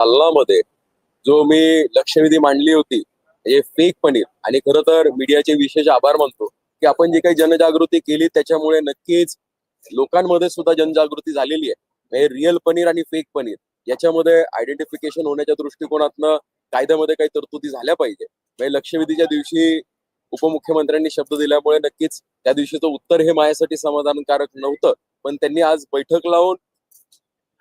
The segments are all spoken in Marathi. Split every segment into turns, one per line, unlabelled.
हल्लामध्ये जो मी लक्षवेधी मांडली होती हे फेक पनीर. आणि खरं तर मीडियाचे विशेष आभार मानतो की आपण जी काही जनजागृती केली त्याच्यामुळे नक्कीच लोकांमध्ये सुद्धा जनजागृती झालेली आहे. रिअल पनीर आणि फेक पनीर. याच्यामध्ये आयडेंटिफिकेशन होण्याच्या दृष्टिकोनातनं कायद्यामध्ये काही तरतुदी झाल्या पाहिजे. म्हणजे लक्षवेधीच्या दिवशी उपमुख्यमंत्र्यांनी शब्द दिल्यामुळे नक्कीच त्या दिवशीचं उत्तर हे माझ्यासाठी समाधानकारक नव्हतं. पण त्यांनी आज बैठक लावून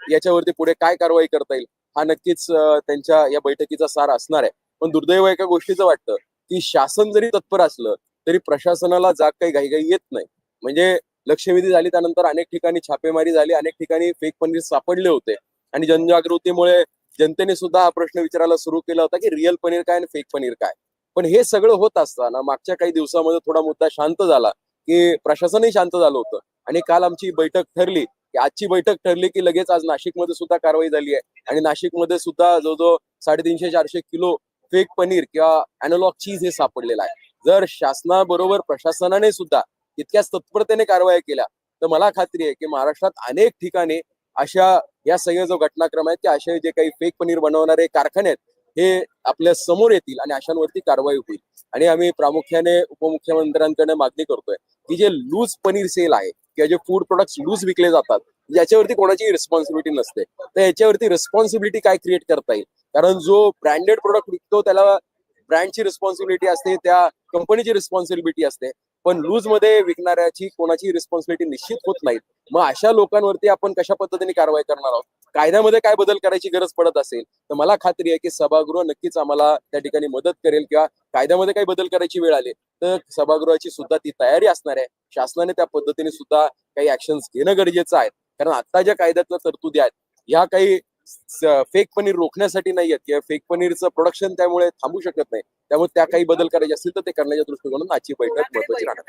याच्यावरती पुढे काय कारवाई करता येईल हा नक्कीच त्यांच्या या बैठकीचा सार असणार आहे. पण दुर्दैव एका गोष्टीचं वाटतं की शासन जरी तत्पर असलं तरी प्रशासनाला जाग काही घाईघाई येत नाही. म्हणजे लक्षवेधी झाली त्यानंतर अनेक ठिकाणी छापेमारी झाली अनेक ठिकाणी फेक पनीर सापडले होते. आणि जनजागृतीमुळे जनतेने सुद्धा हा प्रश्न विचारायला सुरू केला होता की रिअल पनीर काय आणि फेक पनीर काय? पण हे सगळं होत असताना मागच्या काही दिवसामध्ये थोडा मुद्दा शांत झाला की प्रशासनही शांत झालं होतं. आणि काल आमची बैठक ठरली की आजची बैठक ठरली की लगेच आज नाशिकमध्ये सुद्धा कारवाई झाली आहे. आणि नाशिकमध्ये सुद्धा जवळजवळ साडेतीनशे चारशे किलो फेक पनीर किंवा अॅनोलॉग चीज हे सापडलेलं आहे. जर शासनाबरोबर प्रशासनाने सुद्धा इतक्या तत्परतेने कारवाया केल्या तर मला खात्री आहे की महाराष्ट्रात अनेक ठिकाणी अशा या सगळ्या जो घटनाक्रम आहेत की असे जे काही फेक पनीर बनवणारे कारखाने आहेत हे आपल्यासमोर येतील आणि अशांवरती कारवाई होईल. आणि आम्ही प्रामुख्याने उपमुख्यमंत्र्यांकडे मागणी करतोय की जे लूज पनीर सेल आहे किंवा जे फूड प्रोडक्ट लूज विकले जातात याच्यावरती कोणाची रिस्पॉन्सिबिलिटी नसते. तर याच्यावरती रिस्पॉन्सिबिलिटी काय क्रिएट करता येईल? कारण जो ब्रँडेड प्रोडक्ट विकतो त्याला ब्रँडची रिस्पॉन्सिबिलिटी असते त्या कंपनीची रिस्पॉन्सिबिलिटी असते. पण लूजमध्ये विकणाऱ्याची कोणाची रिस्पॉन्सिबिलिटी निश्चित होत नाही. मग अशा लोकांवरती आपण कशा पद्धतीने कारवाई करणार आहोत? कायद्यामध्ये काय बदल करायची गरज पडत असेल? तर मला खात्री आहे की सभागृह नक्कीच आम्हाला त्या ठिकाणी मदत करेल किंवा कायद्यामध्ये काही बदल करायची वेळ आली तर सभागृहाची सुद्धा ती तयारी असणार आहे. शासनाने त्या पद्धतीने सुद्धा काही ऍक्शन घेणं गरजेचं आहे. कारण आता ज्या कायद्यातल्या तरतुदी आहेत ह्या काही फेक पनीर रोखण्यासाठी नाही आहेत. किंवा फेक पनीरचं प्रोडक्शन त्यामुळे थांबू शकत नाही. त्यामुळे त्या काही बदल करायचे असतील तर ते करण्याच्या दृष्टिकोनातून आजची बैठक महत्वाची राहणार?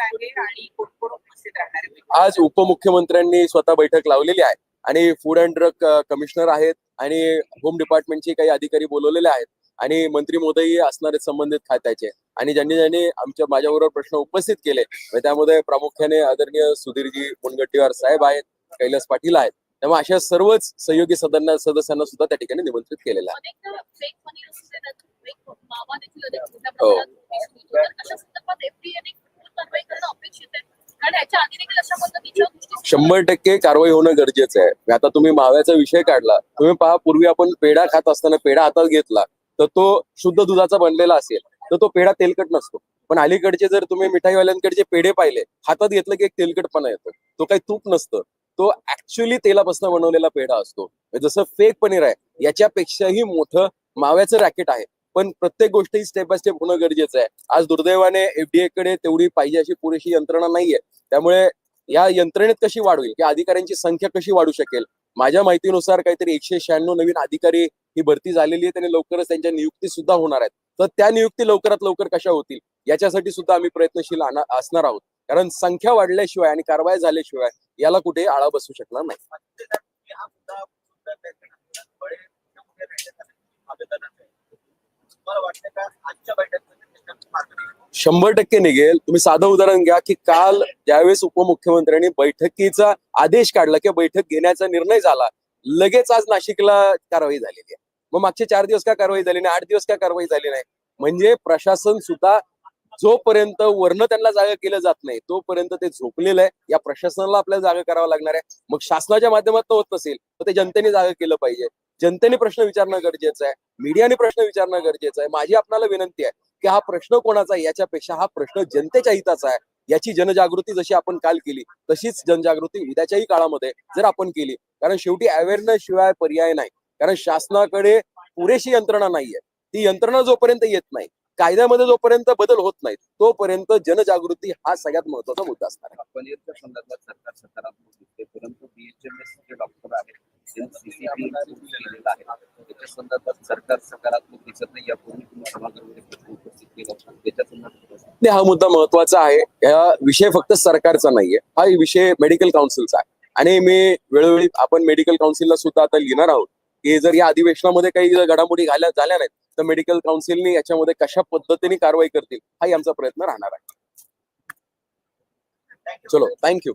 आज उपमुख्यमंत्र्यांनी स्वतः बैठक लावलेली आहे. आणि फूड अँड ड्रग कमिशनर आहेत आणि होम डिपार्टमेंटचे काही अधिकारी बोलवलेले आहेत. आणि मंत्री मोदयही असणार संबंधित खात्याचे. आणि ज्यांनी ज्यांनी आमच्या माझ्याबरोबर प्रश्न उपस्थित केले. त्यामध्ये प्रामुख्याने आदरणीय सुधीरजी मुनगट्टीवार साहेब आहेत कैलास पाटील आहेत. त्यामुळे अशा सर्वच सहयोगी सदस्य सदस्यांना सुद्धा त्या ठिकाणी निमंत्रित केलेलं आहे. हो. शंभर टक्के कारवाई होणं गरजेचं आहे. आता तुम्ही माव्याचा विषय काढला. तुम्ही पहा पूर्वी आपण पेढा खात असताना पेढा हातात घेतला तर तो शुद्ध दुधाचा बनलेला असेल तर तो पेढा तेलकट नसतो. पण अलीकडचे जर तुम्ही मिठाईवाल्यांकडचे पेढे पाहिले हातात घेतलं की एक तेलकटपणा येतो. तो काही तूप नसतं. तो ऍक्च्युअली तेलापासून बनवलेला पेढा असतो. जसं फेक पनीर आहे याच्यापेक्षाही मोठं माव्याचं रॅकेट आहे. पण प्रत्येक गोष्ट ही स्टेप बाय स्टेप होणं गरजेचं आहे. आज दुर्दैवाने एफडीए कडे तेवढी पाहिजे अशी पुरेशी यंत्रणा नाहीये. त्यामुळे या यंत्रणेत कशी वाढ होईल किंवा अधिकाऱ्यांची संख्या कशी वाढू शकेल? माझ्या माहितीनुसार काहीतरी एकशे शहाण्णव नवीन अधिकारी ही भरती झालेली आहे. आणि लवकरच त्यांच्या नियुक्ती सुद्धा होणार आहेत. तर त्या नियुक्ती लवकरात लवकर कशा होतील? याच्यासाठी सुद्धा आम्ही प्रयत्नशील असणार आहोत. कारण संख्या वाढल्याशिवाय आणि कारवाई झाल्याशिवाय याला कुठे आळा बसू शकणार नाही. शंभर टक्के निघेल. तुम्ही साधं उदाहरण घ्या की काल ज्यावेळेस उपमुख्यमंत्र्यांनी बैठकीचा आदेश काढला किंवा बैठक घेण्याचा निर्णय झाला लगेच आज नाशिकला कारवाई झालेली आहे. मग मागचे चार दिवस का कारवाई झाली नाही? आठ दिवस का कारवाई झाली नाही? म्हणजे प्रशासन सुद्धा जोपर्यंत वर्ण त्यांना जागा केलं जात नाही तोपर्यंत ते झोपलेलं आहे. या प्रशासनाला आपल्याला जागा करावं लागणार आहे. मग शासनाच्या माध्यमातून होत नसेल तर ते जनतेने जागा केलं पाहिजे. जनतेने प्रश्न विचारणं गरजेचं आहे. मीडियाने प्रश्न विचारणं गरजेचं आहे. माझी आपल्याला विनंती आहे की हा प्रश्न कोणाचा आहे याच्यापेक्षा हा प्रश्न जनतेच्या हिताचा आहे. याची जनजागृती जशी आपण काल केली तशीच जनजागृती उद्याच्याही काळामध्ये जर आपण केली. कारण शेवटी अवेअरनेस शिवाय पर्याय नाही. कारण शासनाकडे पुरेशी यंत्रणा नाहीये. ती यंत्रणा जोपर्यंत येत नाही कायद्यामध्ये जोपर्यंत बदल होत नाही तोपर्यंत जनजागृती हा सगळ्यात महत्त्वाचा मुद्दा असणार आहे.
पनीरच्या संदर्भात सरकार सकारात्मक दिसते परंतु बीएचएमएस जे डॉक्टर आहेत त्यांनी सीसीटीव्ही केलेला आहे त्याच्या संदर्भात सरकार सकारात्मक दिसत नाही यापूर्वी तुम्ही सभागृहामध्ये प्रश्न उपस्थित केला होता. त्याच्या संदर्भात
नाही, हा मुद्दा महत्त्वाचा आहे. हा विषय फक्त सरकारचा नाहीये. हा विषय मेडिकल काउन्सिलचा आहे. आणि मी वेळोवेळी आपण मेडिकल काउन्सिलला सुद्धा आता लिहिणार आहोत की जर या अधिवेशनामध्ये काही घडामोडी झाल्या झाल्या नाहीत तर मेडिकल काउन्सिलने याच्यामध्ये कशा पद्धतीने कारवाई करतील हाही आमचा प्रयत्न राहणार आहे. चलो थँक्यू